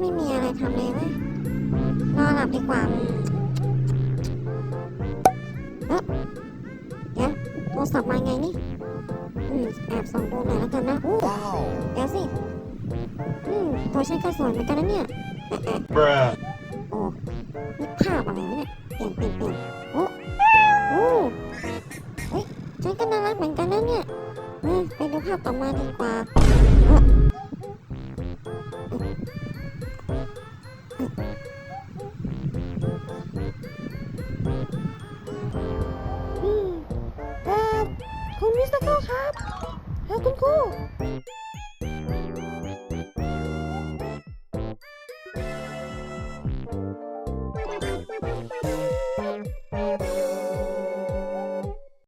ไม่มีอะไรทำเลยเว้ยนอนหลับดีกว่าเอ๊ะเดี๋ยวโทรศัพท์มาไงนี่อืมแอบส่องดูหน่อยแล้วกันนะอู้เดี๋ยวสิอืมโทรใช้ก็สวยเหมือนกันนะเนี่ยแอะแอะโอ้นี่ภาพอะไรวะเนี่ยเปลี่ยนเปลี่ยนเปลี่ยนโอ้โอ้เฮ้ยฉันก็น่ารักเหมือนกันนะเนี่ยเออไปดูภาพต่อมาดีกว่า เออคุณมิสเตอร์ครับเคุณครู